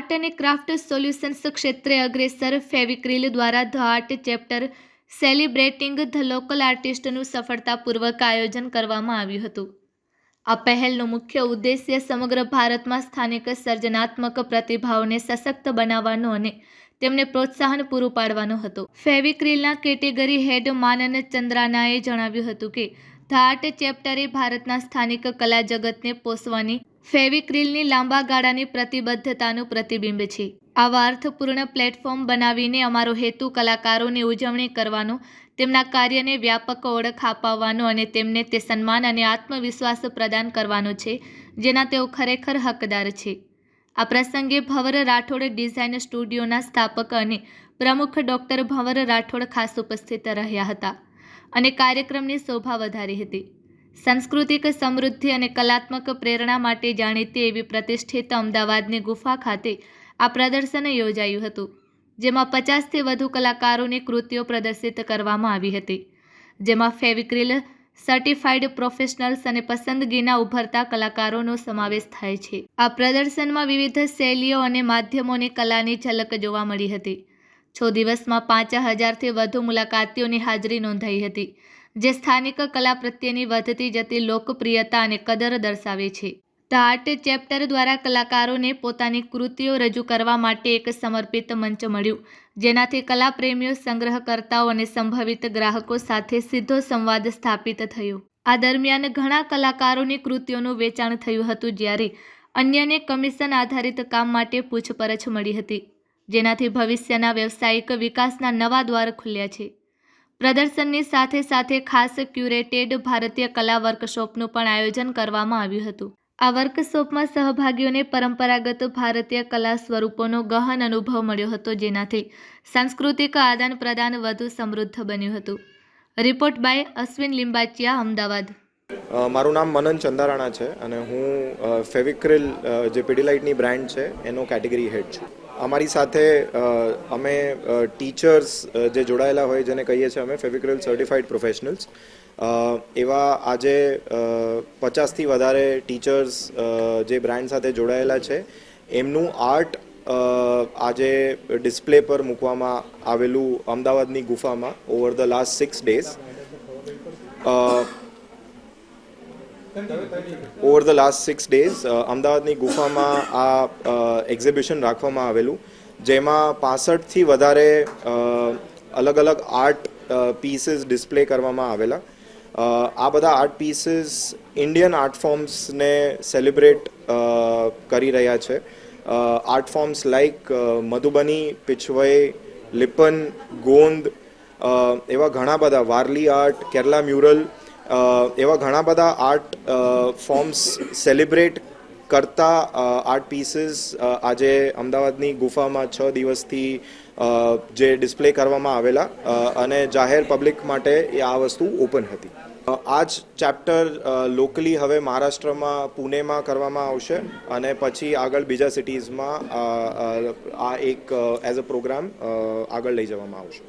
Art અને craft solutions ક્ષેત્રે અગ્રેસર ફેવિક્રિલ દ્વારા the art chapter celebrating the local આર્ટિસ્ટનું સફળતાપૂર્વક આયોજન કરવામાં આવ્યું હતું. આ પહેલનો મુખ્ય ઉદ્દેશ્ય સમગ્ર ભારતમાં સ્થાનિક સર્જનાત્મક પ્રતિભાઓને સશક્ત બનાવવાનો અને તેમને પ્રોત્સાહન પૂરું પાડવાનો હતો. ફેવિક્રિલના કેટેગરી હેડ માનન ચંદ્રાનાએ જણાવ્યું હતું કે, ધ આર્ટ ચેપ્ટરે ભારતના સ્થાનિક કલા જગતને પોષવાની ફેવિક્રિલની લાંબા ગાળાની પ્રતિબદ્ધતાનું પ્રતિબિંબ છે. આવા અર્થપૂર્ણ પ્લેટફોર્મ બનાવીને અમારો હેતુ કલાકારોની ઉજવણી કરવાનો, તેમના કાર્યને વ્યાપક ઓળખ અપાવવાનો અને તેમને તે સન્માન અને આત્મવિશ્વાસ પ્રદાન કરવાનો છે, જેના તેઓ ખરેખર હકદાર છે. આ પ્રસંગે ભવર રાઠોડ ડિઝાઇન સ્ટુડિયોના સ્થાપક અને પ્રમુખ ડૉક્ટર ભવર રાઠોડ ખાસ ઉપસ્થિત રહ્યા હતા અને કાર્યક્રમની શોભા વધારી હતી. સાંસ્કૃતિક સમૃદ્ધિ અને કલાત્મક પ્રેરણા માટે જાણીતી એવી પ્રતિષ્ઠિત અમદાવાદની ગુફા ખાતે આ પ્રદર્શન યોજાયું હતું, જેમાં પચાસથી વધુ કલાકારોની કૃતિઓ પ્રદર્શિત કરવામાં આવી હતી. જેમાં ફેવિક્રિલ સર્ટિફાઈડ પ્રોફેશનલ્સ અને પસંદગીના ઉભરતા કલાકારોનો સમાવેશ થાય છે. આ પ્રદર્શનમાં વિવિધ શૈલીઓ અને માધ્યમોની કલાની ઝલક જોવા મળી હતી. છ દિવસમાં પાંચ હજારથી વધુ મુલાકાતીઓની હાજરી નોંધાઈ હતી. જે સ્થાનિક કલા પ્રત્યેની વધતી જતી લોકપ્રિયતા અને કદર દર્શાવે છે. ધ આર્ટ ચેપ્ટર દ્વારા કલાકારોને પોતાની કૃતિઓ રજૂ કરવા માટે એક સમર્પિત મંચ મળ્યું, જેનાથી કલાપ્રેમીઓ, સંગ્રહકર્તાઓ અને સંભવિત ગ્રાહકો સાથે સીધો સંવાદ સ્થાપિત થયો. આ દરમિયાન ઘણા કલાકારોની કૃતિઓનું વેચાણ થયું હતું જ્યારે અન્યને કમિશન આધારિત કામ માટે પૂછપરછ મળી હતી, જેનાથી ભવિષ્યના વ્યવસાયિક વિકાસના નવા દ્વાર ખુલ્યા છે. પ્રદર્શનની સાથે સાથે ખાસ ક્યુરેટેડ ભારતીય કલા વર્કશોપનું પણ આયોજન કરવામાં આવ્યું હતું. આ વર્કશોપમાં સહભાગીઓને પરંપરાગત ભારતીય કલા સ્વરૂપોનો ગહન અનુભવ મળ્યો હતો, જેનાથી સાંસ્કૃતિક આદાન પ્રદાન વધુ સમૃદ્ધ બન્યું હતું. Report by Ashwin Limbachiya, Ahmedabad. મારું નામ મનન ચંદારાણા છે અને હું ફેવિક્રિલ જે પીડીલાઇટની બ્રાન્ડ છે, એનો કેટેગરી હેડ છું. અમારી સાથે અમે ટીચર્સ જે જોડાયેલા હોય, જેને કહીએ છીએ અમે ફેવિક્રલ સર્ટિફાઈડ પ્રોફેશનલ્સ એવા આજે પચાસથી વધારે ટીચર્સ જે બ્રાન્ડ સાથે જોડાયેલા છે, એમનું આર્ટ આજે ડિસ્પ્લે પર મૂકવામાં આવેલું અમદાવાદની ગુફામાં over the last six days over the last six days અમદાવાદની ગુફામાં આ એક્ઝિબિશન રાખવામાં આવેલું, જેમાં પાસઠથી વધારે અલગ અલગ આર્ટ પીસીસ ડિસ્પ્લે કરવામાં આવેલા. આ બધા આર્ટ પીસીસ ઇન્ડિયન આર્ટ ફોર્મ્સને સેલિબ્રેટ કરી રહ્યા છે. Art forms like Madhubani Pichhwai Lippan, Gond એવા ઘણા બધા વારલી આર્ટ કેરલા મ્યુરલ એવા ઘણા બધા આર્ટ ફોર્મ્સ સેલિબ્રેટ કરતા આર્ટ પીસીસ આજે અમદાવાદની ગુફામાં છ દિવસથી જે ડિસ્પ્લે કરવામાં આવેલા અને જાહેર પબ્લિક માટે આ વસ્તુ ઓપન હતી. આ જ ચેપ્ટર લોકલી હવે મહારાષ્ટ્રમાં, પુણેમાં કરવામાં આવશે અને પછી આગળ બીજા સિટીઝમાં આ એક એઝ અ પ્રોગ્રામ આગળ લઈ જવામાં આવશે.